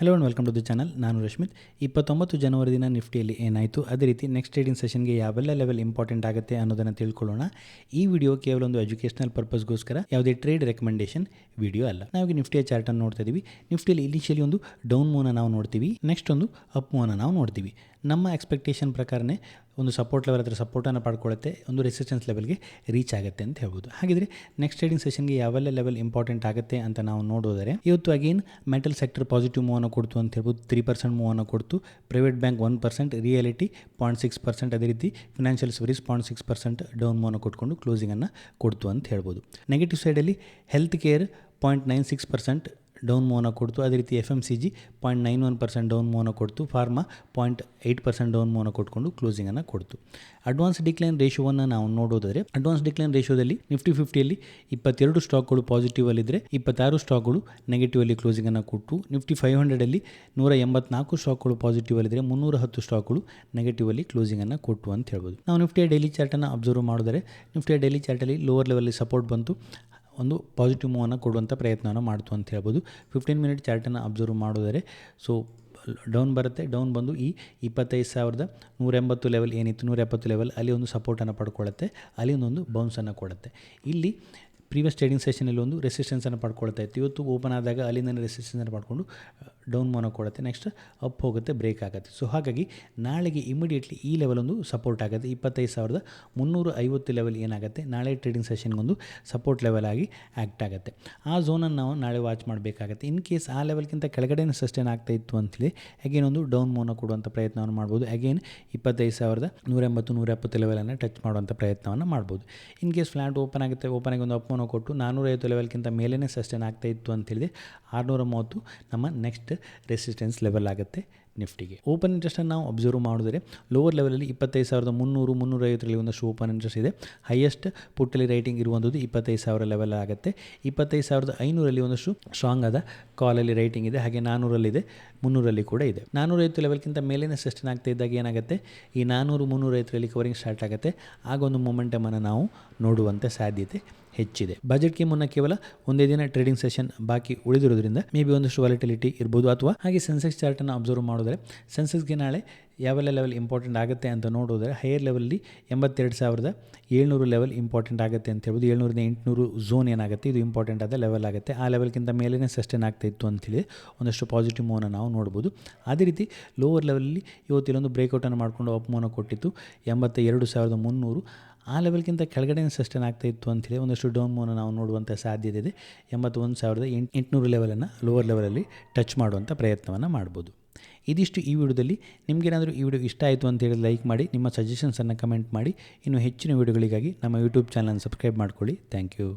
Hello and welcome to the channel ನಾನು ರಶ್ಮಿತ್. ಇಪ್ಪತ್ತೊಂಬತ್ತು ಜನವರಿ ದಿನ ನಿಫ್ಟಿಯಲ್ಲಿ ಏನಾಯಿತು? ಅದೇ ರೀತಿ ನೆಕ್ಸ್ಟ್ ಟ್ರೇಡಿಂಗ್ ಸೆಷನ್ಗೆ ಯಾವೆಲ್ಲ ಲೆವೆಲ್ ಇಂಪಾರ್ಟೆಂಟ್ ಆಗುತ್ತೆ ಅನ್ನೋದನ್ನು ತಿಳ್ಕೊಳ್ಳೋಣ. ಈ ವಿಡಿಯೋ ಕೇವಲ ಒಂದು ಎಜುಕೇಷನಲ್ ಪರ್ಪಸ್ಗೋಸ್ಕರ ಯಾವುದೇ ಟ್ರೇಡ್ ರೆಕಮೆಂಡೇಷನ್ ವಿಡಿಯೋ ಅಲ್ಲ. ನಾವು ನಿಫ್ಟಿಯ ಚಾರ್ಟನ್ನು ನೋಡ್ತಾ ಇದ್ದೀವಿ ನಿಫ್ಟಿಯಲ್ಲಿ ಇನಿಷಿಯಲಿ ಒಂದು ಡೌನ್ ಮೂನ ನಾವು ನೋಡ್ತೀವಿ. ನೆಕ್ಸ್ಟ್ ಒಂದು ಅಪ್ ಮೂನ ನಾವು ನೋಡ್ತೀವಿ. ನಮ್ಮ ಎಕ್ಸ್ಪೆಕ್ಟೇಷನ್ ಪ್ರಕಾರನೇ ಒಂದು ಸಪೋರ್ಟ್ ಲೆವೆಲ್ ಹತ್ರ ಸಪೋರ್ಟನ್ನು ಪಡ್ಕೊಳ್ಳುತ್ತೆ ಒಂದು ರೆಸಿಸ್ಟೆನ್ಸ್ ಲೆವೆಲ್ಗೆ ರೀಚ್ ಆಗುತ್ತೆ ಅಂತ ಹೇಳ್ಬೋದು. ಹಾಗಿದ್ರೆ ನೆಕ್ಸ್ಟ್ ಟ್ರೇಡಿಂಗ್ ಸೆಷನ್ಗೆ ಯಾವೆಲ್ಲ ಲೆವೆಲ್ ಇಂಪಾರ್ಟೆಂಟ್ ಆಗುತ್ತೆ ಅಂತ ನಾವು ನೋಡೋದರೆ ಇವತ್ತು ಅಗೇನ್ ಮೆಟಲ್ ಸೆಕ್ಟರ್ ಪಾಸಿಟಿವ್ ಮೂವನ್ನು ಕೊಡ್ತು ಅಂತ ಹೇಳ್ಬೋದು. ತ್ರೀ ಪರ್ಸೆಂಟ್ ಮೂವನ್ನು ಕೊಡ್ತು. Private bank one percent realty point six percent ಅದೇ ರೀತಿ financial service point six percent down ಮೂವನ್ನು ಕೊಟ್ಕೊಂಡು ಕ್ಲೋಸಿಂಗನ್ನು ಕೊಡ್ತು ಅಂತ ಹೇಳ್ಬೋದು. ನೆಗೆಟಿವ್ ಸೈಡಲ್ಲಿ health care point nine six percent down ಮೋನ ಕೊಡ್ತು. ಅದೇ ರೀತಿ F M C G point nine one percent down ಮೋನ ಕೊಡ್ತು. Pharma point eight percent down ಮೋನ ಕೊಟ್ಕೊಂಡು ಕ್ಲೋಸಿಂಗನ್ನು ಕೊಡ್ತು. ಅಡ್ವಾನ್ಸ್ ಡಿಕ್ಲೈನ್ ರೇಷೋವನ್ನು ನಾವು ನೋಡೋದಾದರೆ ಅಡ್ವಾನ್ಸ್ ಡಿಕ್ಲೈನ್ ರೇಷೋದಲ್ಲಿ ನಿಫ್ಟಿ ಫಿಫ್ಟಿಯಲ್ಲಿ ಇಪ್ಪತ್ತೆರಡು ಸ್ಟಾಕ್ಗಳು ಪಾಸಿಟಿವಲ್ಲಿದ್ದರೆ ಇಪ್ಪತ್ತಾರು ಸ್ಟಾಕ್ಗಳು ನೆಗೆಟಿವಲ್ಲಿ ಕ್ಲೋಸಿಂಗನ್ನು ಕೊಟ್ಟು ನಿಫ್ಟಿ ಫೈವ್ ಹಂಡ್ರೆಡಲ್ಲಿ ನೂರ ಎಂಬತ್ನಾಲ್ಕು ಸ್ಟಾಕ್ಗಳು ಪಾಸಿಟಿವಲ್ಲಿದ್ದರೆ ಮುನ್ನೂರ ಹತ್ತು ಸ್ಟಾಕ್ಗಳು ನೆಗೆಟಿವಲ್ಲಿ ಕ್ಲೋಸಿಂಗನ್ನು ಕೊಟ್ಟು ಅಂತ ಹೇಳ್ಬೋದು. ನಾವು ನಿಫ್ಟಿಯ ಡೈಲಿ ಚಾರ್ಟನ್ನು ಅಬ್ಸರ್ವ್ ಮಾಡಿದರೆ ನಿಫ್ಟಿಯ ಡೈಲಿ ಚಾರ್ಟಲ್ಲಿ ಲೋವರ್ ಲೆವೆಲ್ಲಿ ಸಪೋರ್ಟ್ ಬಂತು. ಒಂದು ಪಾಸಿಟಿವ್ ಮೂವನ್ನು ಕೊಡುವಂಥ ಪ್ರಯತ್ನವನ್ನು ಮಾಡ್ತು ಅಂತ ಹೇಳ್ಬೋದು. ಫಿಫ್ಟೀನ್ ಮಿನಿಟ್ ಚಾರ್ಟನ್ನು ಅಬ್ಸರ್ವ್ ಮಾಡಿದರೆ ಸೊ ಡೌನ್ ಬರುತ್ತೆ ಡೌನ್ ಬಂದು ಈ ಇಪ್ಪತ್ತೈದು ಸಾವಿರದ ನೂರೆಂಬತ್ತು ಲೆವೆಲ್ ಏನಿತ್ತು ನೂರ ಎಪ್ಪತ್ತು ಲೆವೆಲ್ ಅಲ್ಲಿ ಒಂದು ಸಪೋರ್ಟನ್ನು ಪಡ್ಕೊಳ್ಳುತ್ತೆ ಅಲ್ಲಿ ಒಂದೊಂದು ಬೌನ್ಸನ್ನು ಕೊಡುತ್ತೆ. ಇಲ್ಲಿ ಪ್ರೀವಿಯಸ್ ಟ್ರೇಡಿಂಗ್ ಸೆಷನಲ್ಲಿ ಒಂದು ರೆಸಿಸ್ಟೆನ್ಸನ್ನು ಪಡ್ಕೊಳ್ತಾ ಇತ್ತು. ಇವತ್ತು ಓಪನ್ ಆದಾಗ ಅಲ್ಲಿಂದ ರೆಸಿಸ್ಟೆನ್ಸನ್ನು ಪಡ್ಕೊಂಡು ಡೌನ್ ಮೋನ ಕೊಡುತ್ತೆ. ನೆಕ್ಸ್ಟ್ ಅಪ್ ಹೋಗುತ್ತೆ ಬ್ರೇಕ್ ಆಗುತ್ತೆ. ಸೊ ಹಾಗಾಗಿ ನಾಳೆಗೆ ಇಮಿಡಿಯೇಟ್ಲಿ ಈ ಲೆವೆಲ್ ಒಂದು ಸಪೋರ್ಟ್ ಆಗುತ್ತೆ. ಇಪ್ಪತ್ತೈದು ಸಾವಿರದ ಮುನ್ನೂರ ಐವತ್ತು ಲೆವೆಲ್ ಏನಾಗುತ್ತೆ? ನಾಳೆ ಟ್ರೇಡಿಂಗ್ ಸೆಷನ್ಗೊಂದು ಸಪೋರ್ಟ್ ಲೆವೆಲ್ ಆಗಿ ಆ್ಯಕ್ಟ್ ಆಗುತ್ತೆ. ಆ ಝೋನನ್ನು ನಾವು ನಾಳೆ ವಾಚ್ ಮಾಡಬೇಕಾಗುತ್ತೆ. ಇನ್ ಕೇಸ್ ಆ ಲೆವೆಲ್ಗಿಂತ ಕೆಳಗಡೆನೇ ಸಸ್ಟೈನ್ ಆಗ್ತಾ ಇತ್ತು ಅಂತೇಳಿ ಅಗೇನ್ ಒಂದು ಡೌನ್ ಮೋನ ಕೊಡುವಂಥ ಪ್ರಯತ್ನವನ್ನು ಮಾಡ್ಬೋದು. ಅಗೇನ್ ಇಪ್ಪತ್ತೈದು ಸಾವಿರದ ನೂರ ಎಂಬತ್ತು ನೂರ ಎಪ್ಪತ್ತು ಲೆವೆಲನ್ನು ಟಚ್ ಮಾಡುವಂಥ ಪ್ರಯತ್ನವನ್ನು ಮಾಡ್ಬೋದು. ಇನ್ ಕೇಸ್ ಫ್ಲಾಟ್ ಓಪನ್ ಆಗುತ್ತೆ ಓಪನ್ ಆಗಿ ಒಂದು ಅಪ್ ಮೋನ ಕೊಟ್ಟು ನಾನ್ನೂರೈವತ್ತು ಲೆವೆಲ್ಗಿಂತ ಮೇಲೇ ಸಸ್ಟೇನ್ ಆಗ್ತಾ ಇತ್ತು ಅಂತ ಹೇಳಿದೆ ಆರುನೂರ ಮೂವತ್ತು ನಮ್ಮ ನೆಕ್ಸ್ಟ್ ರೆಸಿಸ್ಟೆನ್ಸ್ ಲೆವೆಲ್ ಆಗುತ್ತೆ ನಿಫ್ಟಿಗೆ. ಓಪನ್ ಇಂಟ್ರೆಸ್ಟನ್ನು ನಾವು ಅಬ್ಸರ್ವ್ ಮಾಡಿದರೆ ಲೋವರ್ ಲೆವೆಲಲ್ಲಿ ಇಪ್ಪತ್ತೈದು ಸಾವಿರದ ಮುನ್ನೂರು, ಮುನ್ನೂರೈವತ್ತರಲ್ಲಿ ಒಂದಷ್ಟು ಓಪನ್ ಇಂಟ್ರೆಸ್ಟ್ ಇದೆ. ಹೈಯೆಸ್ಟ್ ಪುಟ್ಟಲ್ಲಿ ರೈಟಿಂಗ್ ಇರುವಂಥದ್ದು ಇಪ್ಪತ್ತೈದು ಸಾವಿರ ಲೆವೆಲ್ ಆಗುತ್ತೆ. ಇಪ್ಪತ್ತೈದು ಸಾವಿರದ ಐನೂರಲ್ಲಿ ಒಂದಷ್ಟು ಸ್ಟ್ರಾಂಗ್ ಆದ ಕಾಲಲ್ಲಿ ರೈಟಿಂಗ್ ಇದೆ. ಹಾಗೆ ನಾನ್ನೂರಲ್ಲಿದೆ ಮುನ್ನೂರಲ್ಲಿ ಕೂಡ ಇದೆ. ನಾನ್ನೂರೈವತ್ತು ಲೆವೆಲ್ಗಿಂತ ಮೇಲಿನ ಸಸ್ಟೇನ್ ಆಗ್ತಾ ಇದ್ದಾಗ ಏನಾಗುತ್ತೆ? ಈ ನಾನ್ನೂರು ಮುನ್ನೂರೈವತ್ತರಲ್ಲಿ ಕವರಿಂಗ್ ಸ್ಟಾರ್ಟ್ ಆಗುತ್ತೆ. ಆಗ ಒಂದು ಮೊಮೆಂಟಮನ್ನು ನಾವು ನೋಡುವಂಥ ಸಾಧ್ಯತೆ ಹೆಚ್ಚಿದೆ. ಬಜೆಟ್ಗೆ ಮುನ್ನ ಕೇವಲ ಒಂದೇ ದಿನ ಟ್ರೇಡಿಂಗ್ ಸೆಷನ್ ಬಾಕಿ ಉಳಿದಿರೋದ್ರಿಂದ ಮೇ ಬಿ ಒಂದಷ್ಟು ವಾಲಿಟಿಲಿಟಿ ಇರ್ಬೋದು ಅಥವಾ ಹಾಗೆ ಸೆನ್ಸೆಕ್ಸ್ ಚಾರ್ಟನ್ನು ಅಬ್ಸರ್ವ್ ಮಾಡಿದ್ರೆ ಸೆನ್ಸೆಕ್ಸ್ಗೆ ನಾಳೆ ಯಾವೆಲ್ಲ ಲೆವೆಲ್ ಇಂಪಾರ್ಟೆಂಟ್ ಆಗುತ್ತೆ ಅಂತ ನೋಡೋದ್ರೆ ಹೈಯರ್ ಲೆವೆಲ್ಲಿ ಎಂಬತ್ತೆರಡು ಸಾವಿರದ ಏಳ್ನೂರು ಲೆವೆಲ್ ಇಂಪಾರ್ಟೆಂಟ್ ಆಗುತ್ತೆ ಅಂತ ಹೇಳ್ಬೋದು. ಏಳ್ನೂರಿಂದ ಎಂಟುನೂರು ಝೋನ್ ಏನಾಗುತ್ತೆ, ಇದು ಇಂಪಾರ್ಟೆಂಟ್ ಆದ ಲೆವೆಲ್ ಆಗುತ್ತೆ. ಆ ಲೆವೆಲ್ಗಿಂತ ಮೇಲೇ ಸಸ್ಟೇನ್ ಆಗ್ತಾ ಇತ್ತು ಅಂತೇಳಿ ಒಂದಷ್ಟು ಪಾಸಿಟಿವ್ ಮೂವನ್ನ ನಾವು ನೋಡ್ಬೋದು. ಅದೇ ರೀತಿ ಲೋವರ್ ಲೆವೆಲಲ್ಲಿ ಇವತ್ತು ಇಲ್ಲೊಂದು ಬ್ರೇಕೌಟನ್ನು ಮಾಡಿಕೊಂಡು ಅಪ್ ಕೊಟ್ಟಿತ್ತು ಎಂಬತ್ತ ಎರಡು ಸಾವಿರದ ಮುನ್ನೂರು. ಆ ಲೆವೆಲ್ಗಿಂತ ಕೆಳಗಡೆ ಸಸ್ಟೈನ್ ಆಗ್ತಾ ಇತ್ತು ಅಂತೇಳಿ ಒಂದಷ್ಟು ಡೌನ್ ಮೋನ ನಾವು ನೋಡುವಂಥ ಸಾಧ್ಯತೆ ಇದೆ. ಎಂಬತ್ತೊಂದು ಸಾವಿರದ ಎಂಟು ಎಂಟುನೂರು ಲೆವೆಲನ್ನು ಲೋವರ್ ಲೆವೆಲಲ್ಲಿ ಟಚ್ ಮಾಡುವಂಥ ಪ್ರಯತ್ನವನ್ನು ಮಾಡ್ಬೋದು. ಇದಿಷ್ಟು ಈ ವಿಡಿಯೋದಲ್ಲಿ. ನಿಮಗೇನಾದರೂ ಈ ವಿಡಿಯೋ ಇಷ್ಟ ಆಯಿತು ಅಂತೇಳಿ ಲೈಕ್ ಮಾಡಿ, ನಿಮ್ಮ ಸಜೆಷನ್ಸನ್ನು ಕಮೆಂಟ್ ಮಾಡಿ. ಇನ್ನು ಹೆಚ್ಚಿನ ವಿಡಿಯೋಗಳಿಗಾಗಿ ನಮ್ಮ ಯೂಟ್ಯೂಬ್ ಚಾನಲ್ ಸಬ್ಸ್ಕ್ರೈಬ್ ಮಾಡ್ಕೊಳ್ಳಿ. Thank you